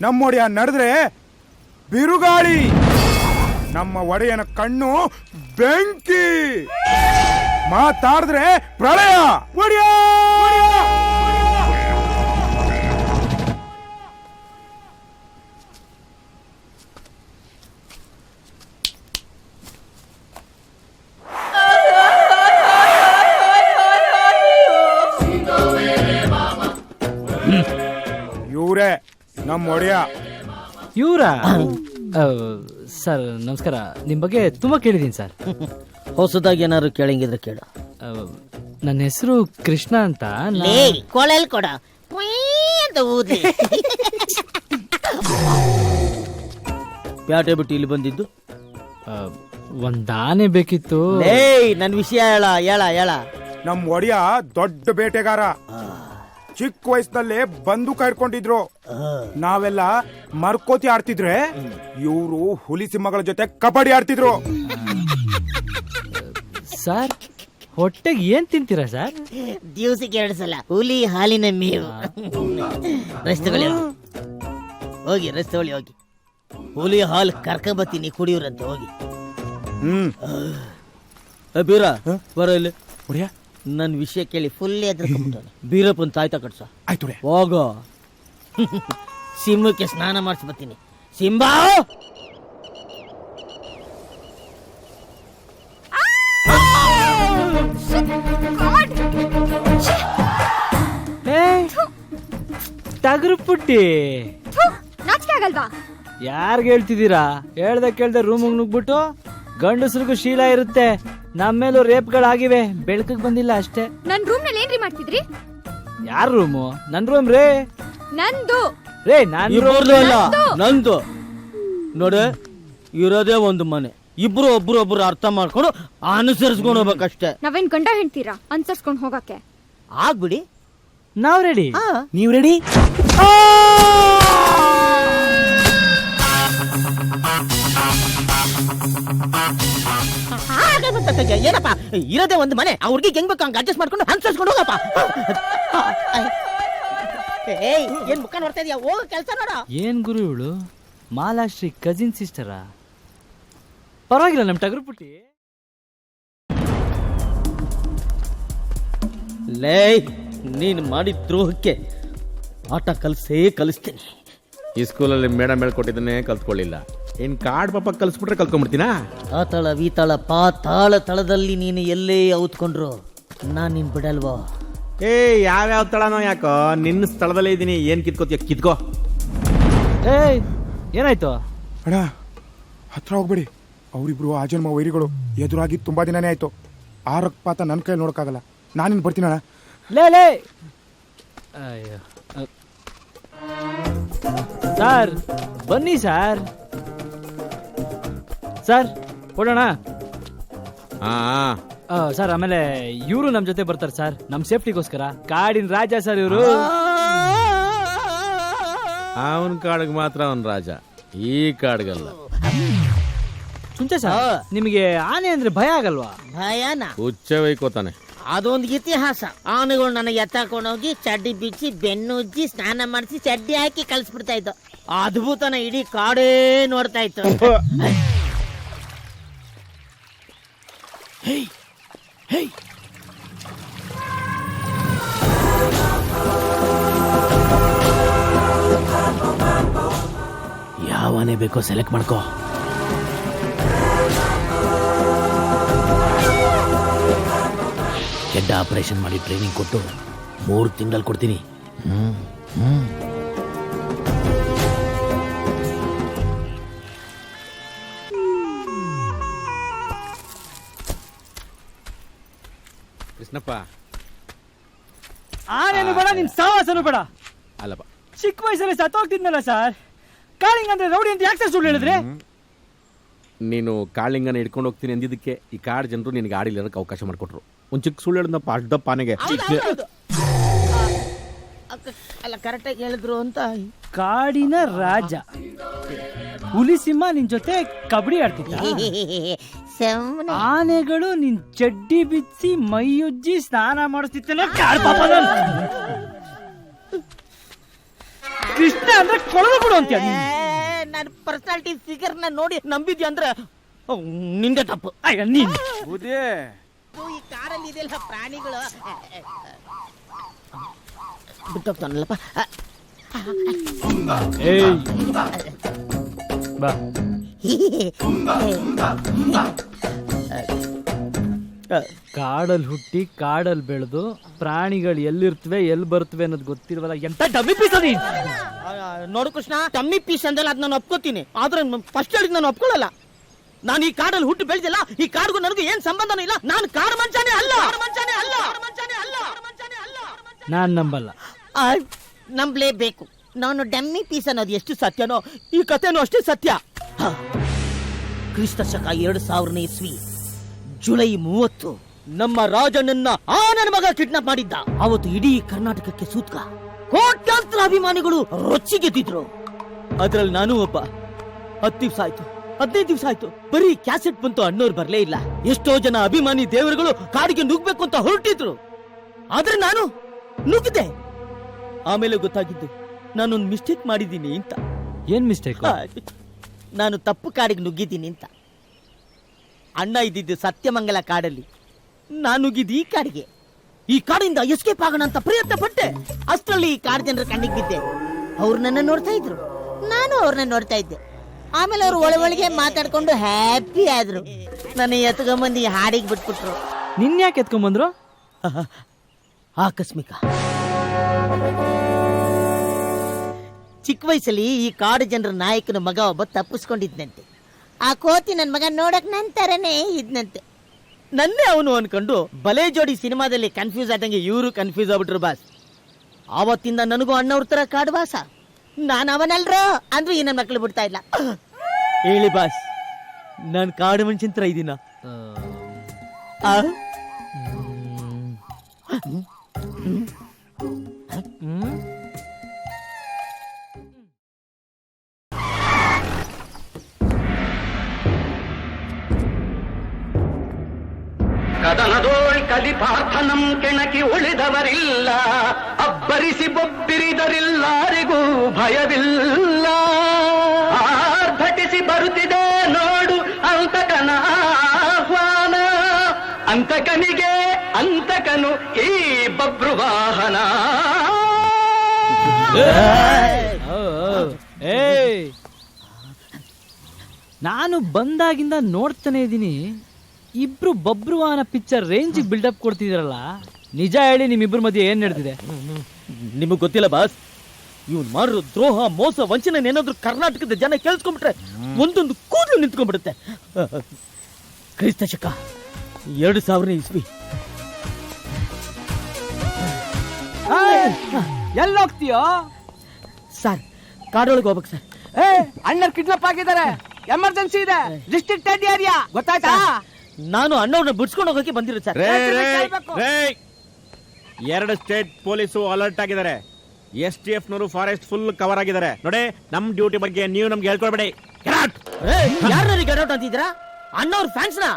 ನಮ್ಮ ಒಡೆಯ ನಡೆದ್ರೆ ಬಿರುಗಾಳಿ. ನಮ್ಮ ಒಡೆಯನ ಕಣ್ಣು ಬೆಂಕಿ. ಮಾತಾಡಿದ್ರೆ ಪ್ರಳಯ. ಒಡೆಯ! ನಮ್ಮ ಒಡೆಯ. ಇವರ? ಸರ್ ನಮಸ್ಕಾರ. ನಿಮ್ಮ ಬಗ್ಗೆ ತುಂಬಾ ಕೇಳಿದ್ದೀನಿ ಸರ್. ಹೊಸದಾಗಿ ಏನಾದ್ರು ಕೇಳಂಗಿದ್ರೆ ಕೇಳು. ನನ್ನ ಹೆಸರು ಕೃಷ್ಣ ಅಂತ. ನಾ- ಲೇ ಕೊಳಲ್ ಕೊಡ. ಪುಯ್ ಅಂತ ಊದಿ ಪ್ಯಾಟೆ ಬಿಟ್ಟು ಇಲ್ಲಿ ಬಂದಿದ್ದು? ಒಂದ್ ಆನೆ ಬೇಕಿತ್ತು. ಏಯ್ ನನ್ನ ವಿಷಯ ಹೇಳ ಹೇಳ ಹೇಳ. ನಮ್ ಒಡಿಯ ದೊಡ್ಡ ಬೇಟೆಗಾರ. ಚಿಕ್ಕ ವಯಸ್ಸಿನಲ್ಲೇ ಬಂದೂಕ ಹಿಡ್ಕೊಂಡಿದ್ರು. ನಾವೆಲ್ಲ ಮರ್ಕೋತಿ ಆಡ್ತಿದ್ರೆ ಇವರು ಹುಲಿ ಸಿಂಹಗಳ ಜೊತೆ ಕಬಡ್ಡಿ ಆಡ್ತಿದ್ರು. ಸರ್ ಹೊಟ್ಟೆಗೆ ಏನ್ ತಿಂತೀರಾ ಸರ್? ದಿವಸಕ್ಕೆ ಎರಡು ಸಲ ಹುಲಿ ಹಾಲಿನ ಮೇವು. ರಸ್ತೆಗಳು ಹೋಗಿ ರಸ್ತೆ ಬಳಿ ಹೋಗಿ. ಹುಲಿ ಹಾಲು ಕರ್ಕೊಂಬತ್ತೀನಿ ಕುಡಿಯೋರಂತೆ ಹೋಗಿ. ಹ್ಮ್. ಬೀರ ಬರೋ ಇಲ್ಲಿ. ಒಡೆಯ ನನ್ನ ವಿಷಯ ಕೇಳಿ ಫುಲ್ ಎದ್ರಕೊಂಡ್ಬಿಟ್ಟಾನೆ ಬೀರಪ್ಪನ್ ತಾಯ್ತ ಕಟ್ಸ. ಆಯ್ತು ಹೋಗೋ. ಸಿಂಹಕ್ಕೆ ಸ್ನಾನ ಮಾಡಿಸಿ ಬರ್ತೀನಿ. ಸಿಂಬಾ! ಟಗರು ಪುಟ್ಟಿ. ನಾಚಿಕೆ ಆಗಲ್ವಾ? ಯಾರ್ಗೆ ಹೇಳ್ತಿದ್ದೀರಾ? ಹೇಳ್ದೆ ಕೇಳ್ದೆ ರೂಮಿಗೆ ನುಗ್ಬಿಟ್ಟು ಗಂಡಸ್ರಿಗೂ ಶೀಲ ಇರುತ್ತೆ. ನಮ್ಮೇಲೂ ರೇಪ್ಗಳಾಗಿವೆ. ಬೆಳಕಿಗೆ ಬಂದಿಲ್ಲ ಅಷ್ಟೇ. ನನ್ ರೂಮ್ನಲ್ಲಿ ಏನ್ರಿ ಮಾಡ್ತಿದ್ರಿ? ಯಾರ ರೂಮು? ನನ್ ರೂಮ್ ರೇ. ನಂದು. ರೇ ನಾನ್ ಇಬ್ಬರದು ಅಲ್ಲ ನಂದು. ನೋಡು ಇರೋದೇ ಒಂದು ಮನೆ. ಇಬ್ರು ಒಬ್ರು ಒಬ್ರು ಅರ್ಥ ಮಾಡ್ಕೊಂಡು ಅನುಸರಿಸ್ಕೊಂಡು ಹೋಗ್ಬೇಕಷ್ಟೇ. ನಾವೇನ್ ಗಂಡ ಹೇಳ್ತೀರಾ ಅನ್ಸರ್ಸ್ಕೊಂಡ್ ಹೋಗಕ್ಕೆ. ಆಗ್ಬಿಡಿ. ನಾವ್ ರೆಡಿ ನೀವ್ ರೆಡಿ ಏನಪ್ಪ? ಇರೋದೇ ಒಂದು ಮನೆ ಅವ್ರಿಗೆ ಹೆಂಗ್ ಬೇಕು ಹಂಗ ಅಡ್ಜಸ್ಟ್ ಮಾಡ್ಕೊಂಡು ಅನ್ಸರ್ಸ್ಕೊಂಡು ಹೋಗಪ್ಪ. ಏಯ್ ಏನ್ ಮುಖ ನೋಡ್ತಾ ಇದೀಯ? ಹೋಗ ಕೆಲಸ ನೋಡ. ಏನ್ ಗುರು ಇವಳು? ಮಾಲಾಶ್ರೀ ಕಜಿನ್ ಸಿಸ್ಟರಾ ಪರವಾಗಿಲ್ಲ ನಮ್ ಟಗರು ಪುಟ್ಟಿ. ಲೇ ನೀನ್ ಮಾಡಿದ ದ್ರೋಹಕ್ಕೆ ಆಟ ಕಲ್ಸೇ ಕಲಿಸ್ತೀನಿ. ಈ ಸ್ಕೂಲಲ್ಲಿ ಮೇಡಮ್ ಹೇಳ್ಕೊಟ್ಟಿದ್ದನ್ನೇ ಕಲ್ತ್ಕೊಳ್ಳಿಲ್ಲ. ಇನ್ ಕಾಡ್ ಪಾಪ ಕಲ್ಸ್ಬಿಟ್ರೆ ವಿ ಆತಳ ಪಾ ಪಾತಾಳ ತಳದಲ್ಲಿ ನೀನು ಎಲ್ಲೇ ಔತ್ಕೊಂಡ್ರು ನಾನ್ ನಿನ್ ಬಿಡಲ್ವೋ? ಏ ಯಾವ್ಯಾವ ತಳನೋ ಯಾಕೋ? ನಿನ್ನ ಸ್ಥಳದಲ್ಲೇ ಇದ್ದೀನಿ ಏನ್ ಕಿತ್ಕೋತೀಯ? ಕಿತ್ಕೋ. ಏ ಏನಾಯ್ತು? ಅಣ್ಣ ಹತ್ರ ಹೋಗ್ಬೇಡಿ. ಅವರಿಬ್ರು ಆ ಜನ್ಮ ವೈರಿಗಳು ಎದುರಾಗಿ ತುಂಬಾ ದಿನನೇ ಆಯ್ತು. ಆ ರಕ್ತಪಾತ ನನ್ನ ಕೈ ನೋಡಕ್ಕಾಗಲ್ಲ. ನಾನಿನ್ ಬರ್ತೀನಣ್ಣ. ಲೇ ಲೇ! ಅಯ್ಯೋ. ಅ- ಸರ್ ಬನ್ನಿ ಸರ್. ಸರ್ ಕೊಡೋಣ ಹಾ ಆ, ಸರ್ ಆಮೇಲೆ ಇವರು ನಮ್ ಜೊತೆ ಬರ್ತಾರೆ ಸರ್ ನಮ್ ಸೇಫ್ಟಿಗೋಸ್ಕರ ಕಾಡಿನ ರಾಜ ಸರ್ ಇವರು ಅವನ್ ಕಾಡಿಗೆ ಮಾತ್ರ ಅವನ್ ರಾಜ ಈ ಕಾಡ್ಗಲ್ಲ ಸುಂಚ ಸರ್ ನಿಮಗೆ ಆನೆ ಅಂದ್ರೆ ಭಯ ಆಗಲ್ವಾ ಭಯನ ಹುಚ್ಚ ವೈಕೋತಾನೆ ಅದೊಂದು ಇತಿಹಾಸ ಆನೆಗಳು ನನಗೆ ಎತ್ತಾಕೊಂಡೋಗಿ ಚಡ್ಡಿ ಬಿಚ್ಚಿ ಬೆನ್ನುಜ್ಜಿ ಸ್ನಾನ ಮಾಡಿಸಿ ಚಡ್ಡಿ ಹಾಕಿ ಕಳಿಸ್ಬಿಡ್ತಾ ಇತ್ತು ಅದ್ಭುತನ ಇಡೀ ಕಾಡೇ ನೋಡ್ತಾ ಇತ್ತು ಯಾವನೇ ಬೇಕೋ ಸೆಲೆಕ್ಟ್ ಮಾಡ್ಕೋ. ಕೆಡ್ಡ ಆಪರೇಷನ್ ಮಾಡಿ ಟ್ರೈನಿಂಗ್ ಕೊಟ್ಟು ಮೂರು ತಿಂಗಳಲ್ಲಿ ಕೊಡ್ತೀನಿ. ಹ್ಞೂ ಹ್ಮ್. ಕೃಷ್ಣಪ್ಪ ಆನೆನು ಬೇಡ ನಿಮ್ ಸಾಹಸನು ಬೇಡ. ಅಲ್ಲಪ್ಪ. ಚಿಕ್ಕ ವಯಸ್ಸಲ್ಲಿ ಸತ್ತೋಗ್ತಿದ್ನಲ್ಲ ಸರ್ ಕಾಳಿಂಗ ಅಂದ್ರೆ ರೌಡಿ ಅಂತ ಯಾಕೆ ಸರ್ ಸುಳ್ಳು ಹೇಳಿದ್ರೆ? ನೀನು ಕಾಳಿಂಗನ ಹಿಡ್ಕೊಂಡು ಹೋಗ್ತೀನಿ ಅಂದಿದ್ದಕ್ಕೆ ಈ ಕಾಡ್ ಜನರು ನಿನಗೆ ಆಡಿಲ್ಲ ಅನ್ನೋಕೆ ಅವಕಾಶ ಮಾಡಿಕೊಟ್ರು. ಒಂದು ಚಿಕ್ಕ ಸುಳ್ಳು ಹೇಳಿದ್ನಪ್ಪ ಅಡ್ಡಪ್ಪ ಆನೆಗೆ ಅಲ್ಲ ಕರೆಕ್ಟಾಗಿ ಹೇಳಿದ್ರು ಅಂತ ಕಾಡಿನ ರಾಜ. ಹುಲಿ ಸಿಂಹ ನಿನ್ ಜೊತೆ ಕಬಡ್ಡಿ ಆಡ್ತಿದ್ದ ಸುಮ್ನೆ. ಆನೆಗಳು ನಿನ್ ಚಡ್ಡಿ ಬಿಚ್ಚಿ ಮೈಯುಜ್ಜಿ ಸ್ನಾನ ಮಾಡಿಸ್ತಿತ್ತಲ್ಲ ಕಾಡ್ ಪಾಪ ನನ್. ಕೃಷ್ಣ ಅಂದ್ರೆ ಕೊಳಲು ಬಿಡು ಅಂತೀಯ ನೀನು. ನನ್ನ ಪರ್ಸನಾಲಿಟಿ ಫಿಗರ್ನ ನೋಡಿ ನಂಬಿದ್ಯಾ ಅಂದ್ರೆ ಅವ್ ನಿಂದೆ ತಪ್ಪು. ಅಯ್ಯ, ನೀನ್. ಬುದ್ಧಿ ಈ ಕಾರಲ್ಲಿ ಇದೆಲ್ಲ ಪ್ರಾಣಿಗಳು. ಬಿಟ್ಟೋಗ್ತಾನಲ್ಲಪ್ಪ ಏಯ್. ಬಾ. ಕಾಡಲ್ ಹುಟ್ಟಿ ಕಾಡಲ್ ಬೆಳೆದು ಪ್ರಾಣಿಗಳು ಎಲ್ಲಿರ್ತವೆ ಎಲ್ಲಿ ಬರ್ತವೆ ಅನ್ನೋದು ಗೊತ್ತಿಲ್ವಲ್ಲ ಎಂತ ಡಮ್ಮಿ ಪೀಸ್ ಅದಿ ನೋಡು ಕೃಷ್ಣ ಟಮ್ಮಿ ಪೀಸ್ ಅಂದಲ್ಲ ಅದ್ ನಾನು ಒಪ್ಕೋತೀನಿ. ಆದ್ರೆ ಫಸ್ಟ್ ಹೇಳಿದ್ ನಾನು ಒಪ್ಕೊಳ್ಳಲ್ಲ. ನಾನು ಈ ಕಾಡಲ್ಲಿ ಹುಟ್ಟು ಬೆಳೆದಿಲ್ಲ ಈ ಕಾಡ್ಗೂ ನನಗೂ ಏನ್ ಸಂಬಂಧನೂ ಇಲ್ಲ. ನಾನು ಕಾಡು ಅಲ್ಲ. ಮಂಚಾನೆ ಅಲ್ಲ. ಮಂಚಾನೆ ಅಲ್ಲ. ನಾನ್ ನಂಬಲ್ಲ. ನಂಬಲೇಬೇಕು. ನಾನು ಡೆಮ್ಮಿ ಪೀಸ್ ಅನ್ನೋದು ಎಷ್ಟು ಸತ್ಯನೋ, ಈ ಕಥೆನೂ ಅಷ್ಟೇ ಸತ್ಯ. ಕ್ರಿಸ್ತ ಶಕ ಎರಡು ಸಾವಿರನೇ ಇಸ್ವಿ, ಜುಲೈ ಮೂವತ್ತು, ನಮ್ಮ ರಾಜನನ್ನ ಆ ಮಗ ಕಿಡ್ನಾಪ್ ಮಾಡಿದ್ದ. ಅವತ್ತು ಇಡೀ ಕರ್ನಾಟಕಕ್ಕೆ ಸೂತ್ಕ. ಕೋಟ್ಯಾಂತರ ಅಭಿಮಾನಿಗಳು ರೊಚ್ಚಿಗೆದ್ದಿದ್ರು. ಅದ್ರಲ್ಲಿ ನಾನು ಒಬ್ಬ. ಹತ್ತು ದಿವ್ಸ ಆಯ್ತು, ಹದಿನೈದು ದಿವ್ಸ ಆಯ್ತು. ಬರೀ ಕ್ಯಾಸೆಟ್ ಬಂತು ಅಣ್ಣವ್ರು ಬರ್ಲೇ ಇಲ್ಲ. ಎಷ್ಟೋ ಜನ ಅಭಿಮಾನಿ ದೇವರುಗಳು ಕಾಡಿಗೆ ನುಗ್ಬೇಕು ಅಂತ ಹೊರಟಿದ್ರು. ಆದ್ರೆ ನಾನು ನುಗ್ಗಿದೆ ಆಮೇಲೆ ಗೊತ್ತಾಗಿದ್ದು ನಾನೊಂದು ಮಿಸ್ಟೇಕ್ ಮಾಡಿದ್ದೀನಿ ಅಂತ. ಏನ್ ಮಿಸ್ಟೇಕ್? ಆ, ನಾನು ತಪ್ಪು ಕಾಡಿಗೆ ನುಗ್ಗಿದ್ದೀನಿ ಅಂತ. ಅಣ್ಣ ಇದ್ದಿದ್ದು ಸತ್ಯಮಂಗಲ ಕಾಡಲ್ಲಿ. ನಾನು ನುಗ್ಗಿದ್ದು ಈ ಕಾಡಿಗೆ. ಈ ಕಾಡಿಂದ ಎಸ್ಕೇಪ್ ಆಗೋಣ ಅಂತ ಪ್ರಯತ್ನ ಪಟ್ಟೆ ಅಷ್ಟರಲ್ಲಿ ಈ ಕಾಡು ಜನರ ಕಣ್ಣಿಗೆ ಬಿದ್ದೆ. ಅವ್ರು ನನ್ನ ನೋಡ್ತಾ ಇದ್ರು. ನಾನು ಅವ್ರನ್ನ ನೋಡ್ತಾ ಇದ್ದೆ. ಆಮೇಲೆ ಅವ್ರು ಒಳ ಒಳಗೆ ಮಾತಾಡ್ಕೊಂಡು ಹ್ಯಾಪಿ ಆದ್ರು. ನನ್ನ ಎತ್ಕೊಂಬಂದು ಈ ಹಾಡಿಗೆ ಬಿಟ್ಬಿಟ್ರು. ನಿನ್ ಯಾಕೆ ಎತ್ಕೊಂಬಂದ್ರು? ಆಕಸ್ಮಿಕ. ಚಿಕ್ಕ ವಯಸ್ಸಲ್ಲಿ ಈ ಕಾಡು ಜನರ ನಾಯಕನ ಮಗ ಒಬ್ಬ ತಪ್ಪಿಸ್ಕೊಂಡಿದ್ನಂತೆ. ಆ ಕೋತಿ ನನ್ನ ಮಗ ನೋಡಕ್ ನನ್ನ ತರನೇ ಇದ್ನಂತೆ. ನನ್ನೇ ಅವನು ಅನ್ಕೊಂಡು ಬಲೆ ಜೋಡಿ ಸಿನಿಮಾದಲ್ಲಿ ಕನ್ಫ್ಯೂಸ್ ಆದಂಗೆ ಇವರು ಕನ್ಫ್ಯೂಸ್ ಆಗ್ಬಿಟ್ರು ಬಾಸ್. ಆವತ್ತಿಂದ ನನಗೂ ಅಣ್ಣವ್ರ ತರ ಕಾಡು ಬಾಸ. ನಾನು ಅವನಲ್ರೋ ಅಂದ್ರೂ ಈ ನನ್ನ ಮಕ್ಳು ಬಿಡ್ತಾ ಇಲ್ಲ. ಹೇಳಿ ಬಾಸ್ ನಾನು ಕಾಡು ಮನುಷ್ಯನ ತರ ಇದೀನ? ಹ್ಮ್. ಕದನದೋಳ್ ಕಲಿಪಾರ್ಥನಂ ಕೆಣಕಿ ಉಳಿದವರಿಲ್ಲ ಅಬ್ಬರಿಸಿ ಬೊಬ್ಬಿರಿದರಿಲ್ಲಾರಿಗೂ ಭಯವಿಲ್ಲ. ಆರ್ಭಟಿಸಿ ಬರುತ್ತಿದೆ ನೋಡು ಅಂತಕನ ಆಹ್ವಾನ ಅಂತಕನಿಗೆ ಅಂತಕನು ಈ ಬಬ್ರು ವಾಹನ. ಓ, ಓ. ನಾನು ಬಂದಾಗಿಂದ ನೋಡ್ತಾನೆ ಇದ್ದೀನಿ. ಇಬ್ರು ಬಬ್ರುವಾನ ಪಿಕ್ಚರ್ ರೇಂಜ್ ಬಿಲ್ಡಪ್ ಕೊಡ್ತಿದಿರಲ್ಲ ನಿಜ ಹೇಳಿ ನಿಮ್ಮಿಬ್ರ ಮಧ್ಯೆ ಏನ್ ನಡೆದಿದೆ? ನಿಮಗ್ ಗೊತ್ತಿಲ್ಲ ಬಾಸ್ ಇವ್ನು ಮಾಡಿರೋ ದ್ರೋಹ ಮೋಸ ವಂಚನೆ ಏನಾದ್ರು ಕರ್ನಾಟಕದ ಜನ ಕೇಳಿಸ್ಕೊಂಡ್ಬಿಟ್ರೆ ಒಂದೊಂದು ಕೂದಲು ನಿಂತ್ಕೊಂಡ್ಬಿಡುತ್ತೆ. ಕ್ರೈಸ್ತ ಶಕ ಎರಡು ಸಾವಿರ ಇಸ್ವಿ. ಎಲ್ಲೋಗ್ತೀಯೋ ಸರ್ ಕಾಡೊಳಗೆ ಹೋಗ್ಬೇಕು ಸರ್. ಏ ಅಣ್ಣರ್ ಕಿಡ್ನಾಪ್ ಆಗಿದ್ದಾರೆ. ಎಮರ್ಜೆನ್ಸಿ ಇದೆ. ಡಿಸ್ಟ್ರಿಕ್ಟ್ ಏರಿಯಾ ಗೊತ್ತಾಯ್ತಾ? ನಾನು ಅಣ್ಣವ್ರನ್ನ ಬಿಡ್ಸ್ಕೊಂಡು ಹೋಗಕ್ಕೆ ಬಂದಿರೋ ಸರ್. ರೇ, ರೇ, ರೇ. ಎರಡು ಸ್ಟೇಟ್ ಪೊಲೀಸು ಅಲರ್ಟ್ ಆಗಿದ್ದಾರೆ. ಎಸ್ ಟಿ ಎಫ್ ನವರು ಫಾರೆಸ್ಟ್ ಫುಲ್ ಕವರ್ ಆಗಿದ್ದಾರೆ. ನೋಡಿ ನಮ್ ಡ್ಯೂಟಿ ಬಗ್ಗೆ ನೀವು ನಮ್ಗೆ ಹೇಳ್ಕೊಳ್ಬೇಡಿ. Get out! ಗೆಟ್ ಔಟ್ ಅಂತಿದ್ದೀರಾ? ಅಣ್ಣವ್ರ ಫ್ಯಾನ್ಸ್ನ?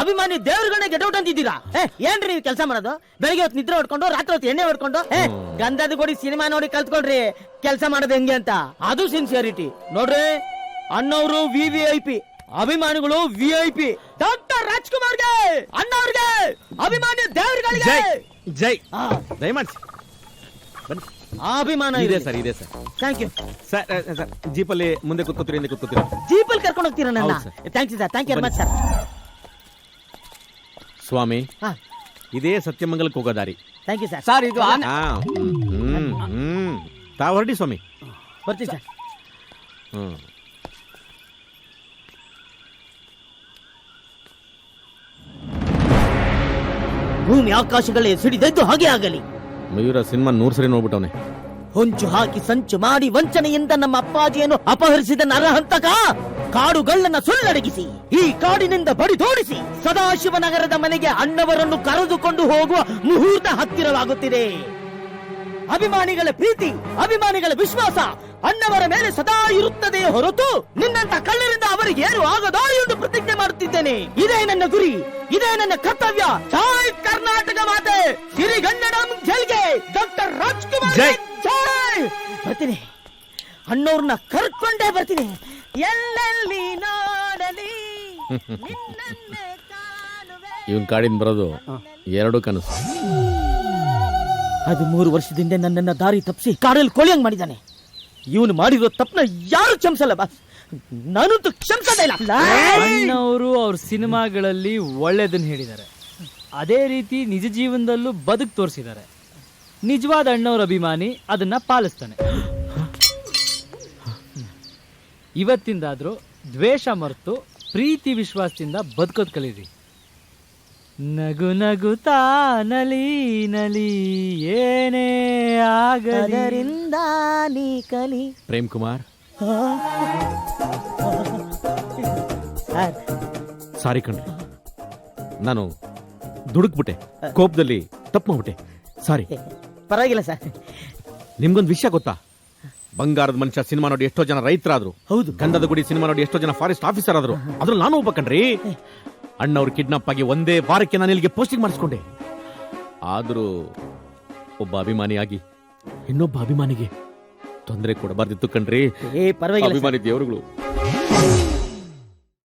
ಅಭಿಮಾನಿ ದೇವ್ರಗಳನ್ನ ಔಟ್ ಅಂತಿದ್ದೀರಾ? ಏ ಏನ್ರಿ ನೀವು ಕೆಲಸ ಮಾಡೋದು? ಬೆಳಿಗ್ಗೆ ಹೊತ್ತು ನಿದ್ರೆ ಹೊಡ್ಕೊಂಡು ರಾತ್ರಿ ಹೊತ್ತು ಎಣ್ಣೆ ಹೊಡ್ಕೊಂಡು ಏ ಗಂಧದ ಗುಡಿ ಸಿನಿಮಾ ನೋಡಿ ಕಲ್ತ್ಕೊಳ್ರಿ ಕೆಲಸ ಮಾಡೋದು ಹೆಂಗೆ ಅಂತ. ಅದು ಸಿನ್ಸಿಯರಿಟಿ ನೋಡ್ರಿ ಅಣ್ಣವ್ರು ವಿ ವಿ ಐ ಪಿ ಅಭಿಮಾನಿಗಳು ವಿ ಐ ಪಿ ಡಾಕ್ಟರ್ ರಾಜ್ಕುಮಾರ್ಗೆ ಅಣ್ಣವ್ರಿಗೆ ಅಭಿಮಾನಿ ದೇವರುಗಳಿಗೆ. ಜೈ ಜೈ. ಆ, ದಯಮಾಡಿಸಿ ಬನ್ನಿ. ಆ ಅಭಿಮಾನ ಇದೆ ಸರ್ ಇದೆ ಸರ್. ಥ್ಯಾಂಕ್ ಯು ಸರ್ ಅ, ಸರ್ ಜೀಪಲ್ಲಿ ಮುಂದೆ ಕೂತ್ಕೋತೀರಿ ಹಿಂದೆ ಕೂತ್ಕೋತೀರಿ? ಜೀಪಲ್ಲಿ ಕರ್ಕೊಂಡು ಹೋಗ್ತೀರಾ ನನ್ನ? ಹೌದು. Thank you sir thank you very much sir ಸ್ವಾಮಿ ಹಾ. ಇದೇ ಸತ್ಯಮಂಗಲಕ್ಕೆ ಹೋಗೋ ದಾರಿ. ಥ್ಯಾಂಕ್ ಯು ಸರ್ ಸರ್ ಇದು ಆ ಹ್ಮ್ ಹ್ಮ್ ತಾವು ಹೊರಡಿ ಸ್ವಾಮಿ. ಬರ್ತೀನಿ ಸರ್ ಹ್ಮ್. ಭೂಮಿ ಆಕಾಶಗಳೇ ಸಿಡಿದೆದ್ದು ಹಾಗೆ ಆಗಲಿ. ಮಯೂರ ಸಿನಿಮಾ ನೂರ್ ಸರಿ ನೋಡ್ಬಿಟ್ಟವನೆ. ಹೊಂಚು ಹಾಕಿ ಸಂಚು ಮಾಡಿ ವಂಚನೆಯಿಂದ ನಮ್ಮ ಅಪ್ಪಾಜಿಯನ್ನು ಅಪಹರಿಸಿದ ನರಹಂತಕ ಕಾಡುಗಳ್ಳನ ಸುಳ್ಳಡಗಿಸಿ ಈ ಕಾಡಿನಿಂದ ಬಡಿದೋಡಿಸಿ ಸದಾಶಿವನಗರದ ಮನೆಗೆ ಅಣ್ಣವರನ್ನು ಕರೆದುಕೊಂಡು ಹೋಗುವ ಮುಹೂರ್ತ ಹತ್ತಿರವಾಗುತ್ತಿದೆ. ಅಭಿಮಾನಿಗಳ ಪ್ರೀತಿ ಅಭಿಮಾನಿಗಳ ವಿಶ್ವಾಸ ಅಣ್ಣವರ ಮೇಲೆ ಸದಾ ಇರುತ್ತದೆ ಹೊರತು ನಿನ್ನಂತ ಕಳ್ಳರಿಂದ ಅವರಿಗೆ ಏನು ಆಗದೋ ಎಂದು ಪ್ರತಿಜ್ಞೆ ಮಾಡುತ್ತಿದ್ದೇನೆ. ಇದೇ ನನ್ನ ಗುರಿ ಇದೇ ನನ್ನ ಕರ್ತವ್ಯ. ಜೈ ಕರ್ನಾಟಕ ಮಾತೆ. ಸಿರಿಗನ್ನಡಂ ಜೈಲ್ಗೆ ಡಾಕ್ಟರ್ ರಾಜ್ಕುಮಾರ್ ಜೈ. ಬರ್ತೀನಿ. ಅಣ್ಣವ್ರನ್ನ ಕರ್ಕೊಂಡೇ ಬರ್ತೀನಿ. ಎಲ್ಲೆಲ್ಲಿ ನೋಡಲಿ. ಇವನ್ ಕಾಡಿನ ಬರೋದು ಎರಡು ಕನಸು. ಅದು ಮೂರು ವರ್ಷದಿಂದ ನನ್ನನ್ನ ದಾರಿ ತಪ್ಪಿಸಿ ಕಾರಲ್ಲಿ ಕೊಳಿಯಂಗೆ ಮಾಡಿದ್ದಾನೆ. ಇವನು ಮಾಡಿರೋ ತಪ್ಪನ್ನ ಯಾರು ಕ್ಷಮಿಸಲ್ಲ ಬಾಸ್ ನಾನಂತೂ ಕ್ಷಮಿಸೋದೇ ಇಲ್ಲ. ಅಣ್ಣವರು ಅವ್ರ ಸಿನಿಮಾಗಳಲ್ಲಿ ಒಳ್ಳೇದನ್ನು ಹೇಳಿದ್ದಾರೆ. ಅದೇ ರೀತಿ ನಿಜ ಜೀವನದಲ್ಲೂ ಬದುಕು ತೋರಿಸಿದ್ದಾರೆ. ನಿಜವಾದ ಅಣ್ಣವ್ರ ಅಭಿಮಾನಿ ಅದನ್ನ ಪಾಲಿಸ್ತಾನೆ. ಇವತ್ತಿಂದಾದರೂ ದ್ವೇಷ ಮರೆತು ಪ್ರೀತಿ ವಿಶ್ವಾಸದಿಂದ ಬದುಕೋದು ಕಲೀರಿ. ನಗು ನಗುತ್ತಾ ನಲಿ ನಲಿ ಏನೇ ಆಗದರಿಂದ ನೀ ಕಲಿ. ಪ್ರೇಮ್ ಕುಮಾರ್. ಸರ್ ಸಾರಿ ಕಣ್ರಿ. ನಾನು ದುಡುಕ್ಬಿಟ್ಟೆ ಕೋಪದಲ್ಲಿ ತಪ್ಪು ಮಾಡ್ಬಿಟ್ಟೆ. ಸಾರಿ. ಪರವಾಗಿಲ್ಲ ಸರ್. ನಿಮ್ಗೊಂದು ವಿಷಯ ಗೊತ್ತಾ? ಬಂಗಾರದ ಮನುಷ್ಯ ಸಿನಿಮಾ ನೋಡಿ ಎಷ್ಟೋ ಜನ ರೈತರಾದ್ರು. ಹೌದು. ಗಂಧದ ಗುಡಿ ಸಿನಿಮಾ ನೋಡಿ ಎಷ್ಟೋ ಜನ ಫಾರೆಸ್ಟ್ ಆಫೀಸರ್ ಆದ್ರು. ಅದ್ರಲ್ಲಿ ನಾನು ಒಬ್ಬ ಕಣ್ರಿ. ಅಣ್ಣವ್ರು ಕಿಡ್ನಾಪ್ ಆಗಿ ಒಂದೇ ವಾರಕ್ಕೆ ನಾನು ಇಲ್ಲಿಗೆ ಪೋಸ್ಟಿಂಗ್ ಮಾಡಿಸ್ಕೊಂಡೆ. ಆದ್ರೂ ಒಬ್ಬ ಅಭಿಮಾನಿಯಾಗಿ ಇನ್ನೊಬ್ಬ ಅಭಿಮಾನಿಗೆ ತೊಂದರೆ ಕೊಡಬಾರ್ದಿತ್ತು ಕಣ್ರಿ. ಏ ಪರವಾಗಿಲ್ಲ ಅಭಿಮಾನಿ ದೇವರುಗಳು.